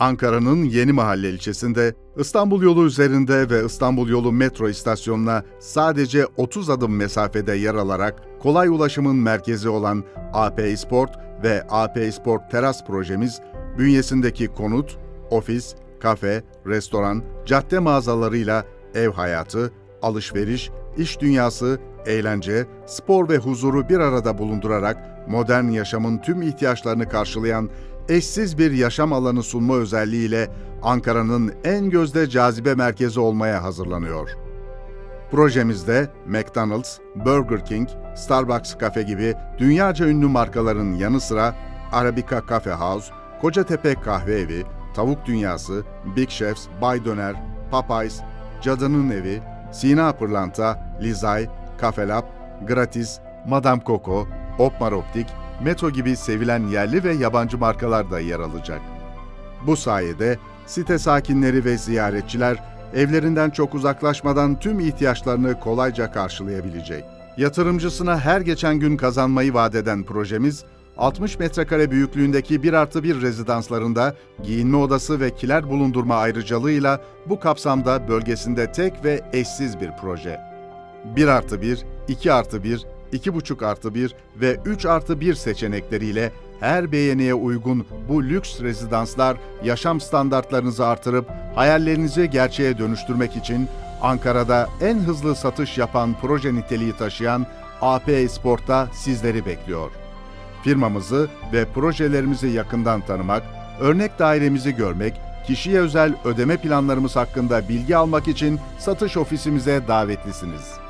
Ankara'nın Yeni Mahalle ilçesinde İstanbul yolu üzerinde ve İstanbul yolu metro istasyonuna sadece 30 adım mesafede yer alarak kolay ulaşımın merkezi olan AP Sport ve AP Sport Teras projemiz bünyesindeki konut, ofis, kafe, restoran, cadde mağazalarıyla ev hayatı, alışveriş, iş dünyası, eğlence, spor ve huzuru bir arada bulundurarak modern yaşamın tüm ihtiyaçlarını karşılayan eşsiz bir yaşam alanı sunma özelliğiyle Ankara'nın en gözde cazibe merkezi olmaya hazırlanıyor. Projemizde McDonald's, Burger King, Starbucks Cafe gibi dünyaca ünlü markaların yanı sıra Arabica Cafe House, Kocatepe Kahve Evi, Tavuk Dünyası, Big Chefs, Bay Döner, Popeyes, Cadının Evi, Sina Pırlanta, Lizay, Cafe Lab, Gratis, Madame Coco, Opmar Optik, Metro gibi sevilen yerli ve yabancı markalar da yer alacak. Bu sayede site sakinleri ve ziyaretçiler evlerinden çok uzaklaşmadan tüm ihtiyaçlarını kolayca karşılayabilecek. Yatırımcısına her geçen gün kazanmayı vaat eden projemiz, 60 metrekare büyüklüğündeki 1 artı 1 rezidanslarında giyinme odası ve kiler bulundurma ayrıcalığıyla bu kapsamda bölgesinde tek ve eşsiz bir proje. 1 artı 1, 2 artı 1, 2,5 artı 1 ve 3 artı 1 seçenekleriyle her beğeniye uygun bu lüks rezidanslar yaşam standartlarınızı artırıp hayallerinizi gerçeğe dönüştürmek için Ankara'da en hızlı satış yapan proje niteliği taşıyan AP Sport'ta sizleri bekliyor. Firmamızı ve projelerimizi yakından tanımak, örnek dairemizi görmek, kişiye özel ödeme planlarımız hakkında bilgi almak için satış ofisimize davetlisiniz.